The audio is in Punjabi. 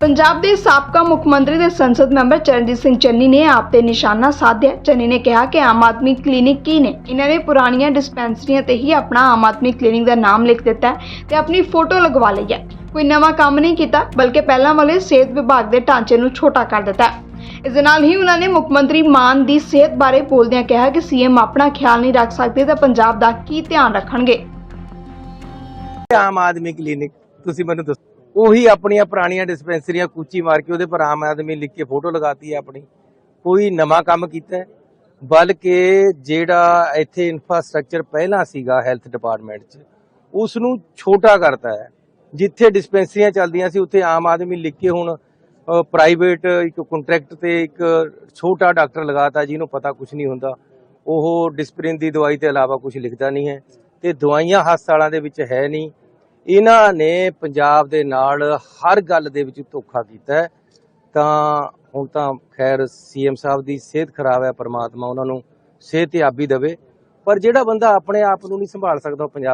ਪੰਜਾਬ ਦੇ ਸਾਬਕਾ ਮੁੱਖ ਮੰਤਰੀ ਤੇ ਸੰਸਦ ਮੈਂਬਰ ਚਰਨਜੀਤ ਸਿੰਘ ਚੰਨੀ ਨੇ ਆਪ ਤੇ ਨਿਸ਼ਾਨਾ ਸਾਧਿਆ। ਚੰਨੀ ਨੇ ਕਿਹਾ ਕਿ ਆਮ ਆਦਮੀ ਕਲੀਨਿਕ ਕੀ ਨੇ? ਇਹਨਾਂ ਨੇ ਪੁਰਾਣੀਆਂ ਡਿਸਪੈਂਸਰੀਆਂ ਤੇ ਹੀ ਆਪਣਾ ਆਮ ਆਦਮੀ ਕਲੀਨਿਕ ਦਾ ਨਾਮ ਲਿਖ ਦਿੱਤਾ ਤੇ ਆਪਣੀ ਫੋਟੋ ਲਗਵਾ ਲਈ ਹੈ। ਕੋਈ ਨਵਾਂ ਕੰਮ ਨਹੀਂ ਕੀਤਾ, ਬਲਕਿ ਪਹਿਲਾਂ ਵਾਲੇ ਸਿਹਤ ਵਿਭਾਗ ਦੇ ਢਾਂਚੇ ਨੂੰ ਛੋਟਾ ਕਰ ਦਿੱਤਾ ਇਸ ਦੇ ਨਾਲ ਹੀ ਉਹਨਾਂ ਨੇ ਮੁੱਖ ਮੰਤਰੀ ਮਾਨ ਦੀ ਸਿਹਤ ਬਾਰੇ ਬੋਲਦਿਆਂ ਕਿਹਾ ਕਿ ਸੀਐਮ ਆਪਣਾ ਖਿਆਲ ਨਹੀਂ ਰੱਖ ਸਕਦੇ ਤਾਂ ਪੰਜਾਬ ਦਾ ਕੀ ਧਿਆਨ ਰੱਖਣਗੇ? ਆਮ ਆਦਮੀ ਕਲੀਨਿਕ, ਤੁਸੀਂ ਮੈਨੂੰ ਦੱਸੋ। ਉਹੀ ਆਪਣੀਆਂ ਪੁਰਾਣੀਆਂ ਡਿਸਪੈਂਸਰੀਆਂ ਕੂਚੀ ਮਾਰ ਕੇ ਉਹਦੇ ਪਰ ਆਮ ਆਦਮੀ ਲਿਖ ਕੇ ਫੋਟੋ ਲਗਾਤੀ ਹੈ ਆਪਣੀ। ਕੋਈ ਨਵਾਂ ਕੰਮ ਕੀਤਾ ਬਲਕਿ ਜਿਹੜਾ ਇੱਥੇ ਇਨਫਰਾਸਟ੍ਰਕਚਰ ਪਹਿਲਾਂ ਸੀਗਾ ਹੈਲਥ ਡਿਪਾਰਟਮੈਂਟ 'ਚ ਉਸ ਨੂੰ ਛੋਟਾ ਕਰਤਾ ਹੈ। ਜਿੱਥੇ ਡਿਸਪੈਂਸਰੀਆਂ ਚੱਲਦੀਆਂ ਸੀ, ਉੱਥੇ ਆਮ ਆਦਮੀ ਲਿਖ ਕੇ ਹੁਣ ਪ੍ਰਾਈਵੇਟ ਇੱਕ ਕੰਟਰੈਕਟ ਤੇ ਇੱਕ ਛੋਟਾ ਡਾਕਟਰ ਲਗਾਤਾ, ਜਿਹਨੂੰ ਪਤਾ ਕੁਝ ਨਹੀਂ ਹੁੰਦਾ। ਉਹ ਡਿਸਪ੍ਰਿਨ ਦੀ ਦਵਾਈ ਤੇ ਇਲਾਵਾ ਕੁਝ ਲਿਖਦਾ ਨਹੀਂ ਹੈ। ਤੇ ਦਵਾਈਆਂ ਹਸਪਤਾਲਾਂ ਦੇ ਵਿੱਚ ਹੈ ਨਹੀਂ। ਇਹਨਾਂ ਨੇ ਪੰਜਾਬ ਦੇ ਨਾਲ ਹਰ ਗੱਲ ਦੇ ਵਿੱਚ ਧੋਖਾ ਕੀਤਾ ਤਾਂ ਹੁਣ ਤਾਂ ਖੈਰ ਸੀਐਮ ਸਾਹਿਬ ਦੀ ਸਿਹਤ ਖਰਾਬ ਹੈ, ਪਰਮਾਤਮਾ ਉਹਨਾਂ ਨੂੰ ਸਿਹਤਯਾਬੀ ਦੇਵੇ। ਪਰ ਜਿਹੜਾ ਬੰਦਾ ਆਪਣੇ ਆਪ ਨੂੰ ਨਹੀਂ ਸੰਭਾਲ ਸਕਦਾ, ਉਹ ਪੰਜਾਬ